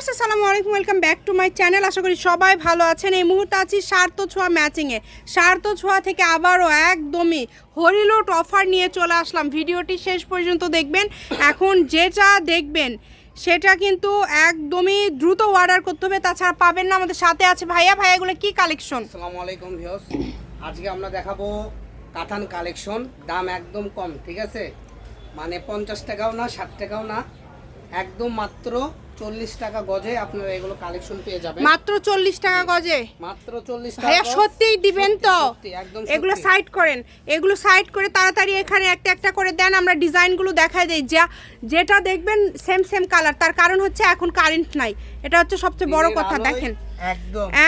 Viewers, আসসালামু আলাইকুম, welcome back to my channel. আশা করি সবাই ভালো আছেন। এই মুহূর্তে আছি সার্থ ছোঁয়া ম্যাচিংয়ে। সার্থ ছোঁয়া থেকে আবারও একদমই হরিলোট অফার নিয়ে চলে আসলাম। ভিডিওটি শেষ পর্যন্ত দেখবেন। এখন যেটা দেখবেন, সেটা কিন্তু একদমই দ্রুত অর্ডার করতে হবে। তাছাড়া পাবেন না আমাদের সাথে আছে ভাইয়া। ভাইয়া, এগুলো কি কালেকশন আসসালামু আলাইকুম ভিউস আজকে আমরা দেখাবো কাতান কালেকশন দাম একদম কম, ঠিক আছে? মানে পঞ্চাশ টাকাও না, ষাট টাকাও না। একদম মাত্র চল্লিশ টাকা গজে আপনারা এগুলো কালেকশন পেয়ে যাবেন। মাত্র চল্লিশ টাকা গজে? মাত্র চল্লিশ টাকা সত্যিই দিবেন তো? একদম এগুলো সাইড করেন। এগুলো সাইড করে তাড়াতাড়ি এখানে একটা একটা করে দেন আমরা ডিজাইনগুলো দেখাই দিই। যা যেটা দেখবেন সেম সেম কালার তার কারণ হচ্ছে এখন কারেন্ট নাই। এটা হচ্ছে সবচেয়ে বড় কথা দেখেন।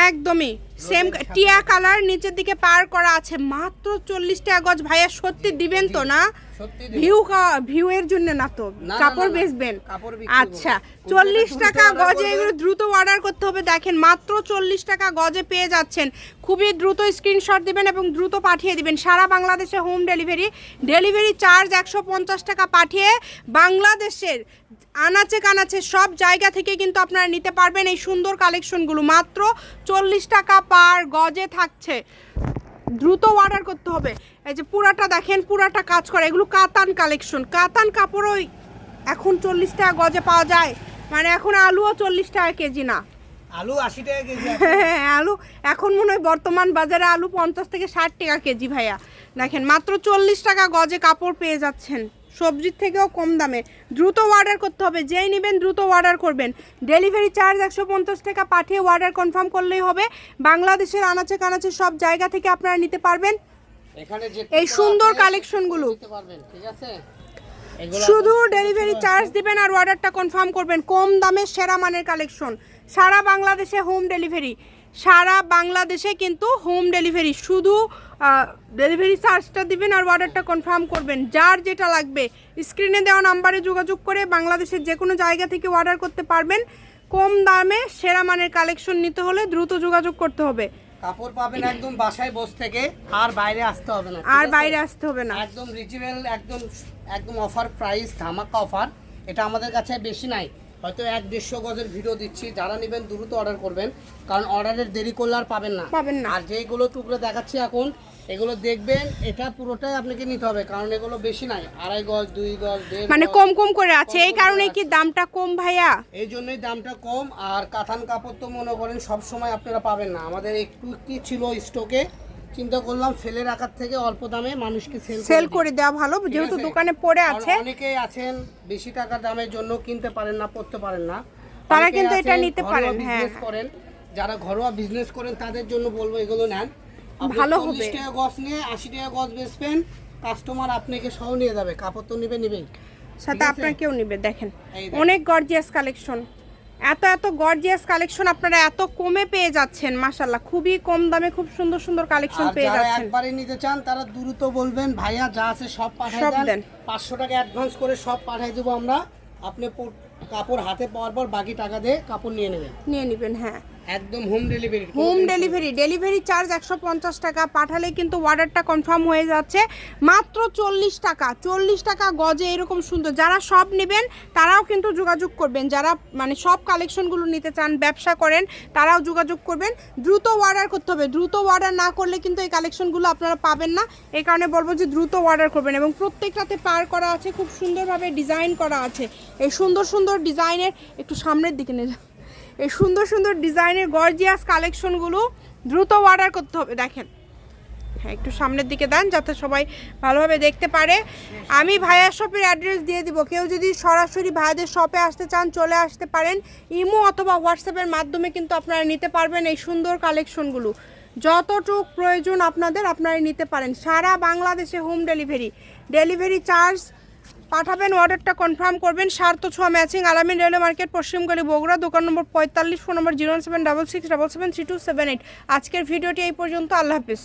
একদমই। সেম টিয়া কালার নিচের দিকে পার করা আছে। মাত্র চল্লিশ টাকা গজ। ভাইয়া সত্যি দিবেন তো না? ভিউ ভিউ এর জন্য না তো কাপড়। বেচবেন। আচ্ছা চল্লিশ টাকা গজে এগুলো দ্রুত অর্ডার করতে হবে। দেখেন মাত্র চল্লিশ টাকা গজে পেয়ে যাচ্ছেন। খুবই দ্রুত স্ক্রিনশট দিবেন এবং দ্রুত পাঠিয়ে দিবেন। সারা বাংলাদেশে হোম ডেলিভারি ডেলিভারি চার্জ একশো পঞ্চাশ টাকা পাঠিয়ে বাংলাদেশের আনাচে কানাচে সব জায়গা থেকে কিন্তু আপনারা নিতে পারবেন এই সুন্দর কালেকশনগুলো মাত্র চল্লিশ টাকা পার গজে থাকছে। দ্রুত অর্ডার করতে হবে। এই যে পুরাটা দেখেন পুরাটা কাজ করে এগুলো কাতান কালেকশন কাতান কাপড়ও এখন চল্লিশ টাকা গজে পাওয়া যায়। মানে এখন আলুও চল্লিশ টাকা কেজি না। আলু আশি টাকা কেজি হ্যাঁ, আলু এখন মনে হয় বর্তমান বাজারে আলু পঞ্চাশ থেকে ষাট টাকা কেজি ভাইয়া। দেখেন মাত্র চল্লিশ টাকা গজে কাপড় পেয়ে যাচ্ছেন। সবজির থেকেও কম দামে। দ্রুত অর্ডার করতে হবে। যেই নেবেন দ্রুত অর্ডার করবেন। ডেলিভারি চার্জ একশো পঞ্চাশ টাকা পাঠিয়ে অর্ডার কনফার্ম করলেই হবে। বাংলাদেশের আনাচে কানাচে সব জায়গা থেকে আপনারা নিতে পারবেন। এই সুন্দর কালেকশনগুলো নিতে ঠিক আছে? শুধু ডেলিভারি চার্জ দিবেন আর অর্ডারটা কনফার্ম করবেন। কম দামে সেরা মানের কালেকশন সারা বাংলাদেশে হোম ডেলিভারি সারা বাংলাদেশে কিন্তু হোম ডেলিভারি শুধু ডেলিভারি চার্জটা দিবেন আর অর্ডারটা কনফার্ম করবেন। যার যেটা লাগবে স্ক্রিনে দেওয়া নাম্বারে যোগাযোগ করে বাংলাদেশের যে কোনো জায়গা থেকে অর্ডার করতে পারবেন। কম দামে সেরা মানের কালেকশন নিতে হলে দ্রুত যোগাযোগ করতে হবে। কাপড় পাবেন একদম বাসায় বসে থেকে আর বাইরে আসতে হবে না আর বাইরে আসতে হবে না। একদম রিজনেবল একদম একদম অফার প্রাইস ধামাকা অফার এটা আমাদের কাছে বেশি নাই। হয়তো এক দেড়শো গজের ভিডিও দিচ্ছি। যারা নেবেন দ্রুত অর্ডার করবেন। কারণ অর্ডারের দেরি করলে আর পাবেন না। পাবেন না। আর যেগুলো টুকরো দেখাচ্ছি এখন এগুলো দেখবেন এটা পুরোটাই আপনাকে নিতে হবে। কারণ এগুলো বেশি নাই। আড়াই গজ দুই গজ দেড় মানে কম কম করে আছে। এই কারণে কি দামটা কম ভাইয়া? এই জন্যই দামটা কম। আর কাতান কাপড় তো মনে করেন সব সময় আপনারা পাবেন না। আমাদের একটু কি ছিল স্টকে চিন্তা করলাম ফেলে রাখার থেকে অল্প দামে মানুষকে সেল সেল করে দেওয়া ভালো যেহেতু দোকানে পড়ে আছে। অনেকেই আছেন বেশি টাকা দামের জন্য কিনতে পারেন না পড়তে পারেন না। তারা কিন্তু এটা নিতে পারেন, হ্যাঁ, করেন। যারা ঘরোয়া বিজনেস করেন তাদের জন্য বলব এগুলো নেন। ভালো 40 হবে। টাকা গজ নিয়ে আশি টাকা গজ বেচবেন। কাস্টমার আপনাকে সহ নিয়ে যাবে। কাপড় তো নিবে নিবেই। সাথে? আপনাকেও নিবে দেখেন। অনেক গর্জিয়াস কালেকশন এত এত গর্জিয়াস কালেকশন আপনারা এত কমে পেয়ে যাচ্ছেন মাশাল্লাহ খুবই কম দামে খুব সুন্দর সুন্দর কালেকশন পেয়ে যাচ্ছেন। একবারে নিতে চান তারা দ্রুত বলবেন ভাইয়া যা আছে সব পাঠিয়ে দেন। দেন। পাঁচশো টাকা অ্যাডভান্স করে সব পাঠিয়ে দেব আমরা। আপনি কাপড় হাতে পাওয়ার পর বাকি টাকা দিয়ে কাপড় নিয়ে নেবেন। নিয়ে নেবেন হ্যাঁ। একদম home delivery home delivery delivery charge একশো পঞ্চাশ টাকা, পাঠালে কিন্তু অর্ডারটা কনফার্ম হয়ে যাচ্ছে। মাত্র চল্লিশ টাকা চল্লিশ টাকা গজে এরকম সুন্দর। যারা সব নেবেন, তারাও কিন্তু যোগাযোগ করবেন। যারা মানে সব কালেকশনগুলো নিতে চান, ব্যবসা করেন, তারাও যোগাযোগ করবেন। দ্রুত অর্ডার করতে হবে। দ্রুত অর্ডার না করলে কিন্তু এই কালেকশনগুলো আপনারা পাবেন না। এই কারণে বলব যে দ্রুত অর্ডার করবেন এবং প্রত্যেকটাতে পার করা আছে, খুব সুন্দরভাবে ডিজাইন করা আছে। এই সুন্দর সুন্দর ডিজাইনের একটু সামনের দিকে নিয়ে এই সুন্দর সুন্দর ডিজাইনের গর্জিয়াস কালেকশনগুলো দ্রুত অর্ডার করতে হবে। দেখেন। হ্যাঁ একটু সামনের দিকে দেন যাতে সবাই ভালোভাবে দেখতে পারে। আমি ভাইয়া শপের অ্যাড্রেস দিয়ে দিব। কেউ যদি সরাসরি ভাইয়াদের শপে আসতে চান, চলে আসতে পারেন। ইমো অথবা হোয়াটসঅ্যাপের মাধ্যমে কিন্তু আপনারা নিতে পারবেন এই সুন্দর কালেকশনগুলো। যতটুক প্রয়োজন আপনাদের আপনারা নিতে পারেন। সারা বাংলাদেশে হোম ডেলিভারি ডেলিভারি চার্জ পাঠাবেন, অর্ডারটা কনফার্ম করবেন। সার্থ ছোঁয়া ম্যাচিং আলামিন রেলওয়ে মার্কেট পশ্চিমগলি বগুড়া, দোকান নম্বর পঁয়তাল্লিশ, phone number zero seven double six double seven three two seven eight. আজকের ভিডিওটি এই পর্যন্ত। আল্লাহ হাফিজ।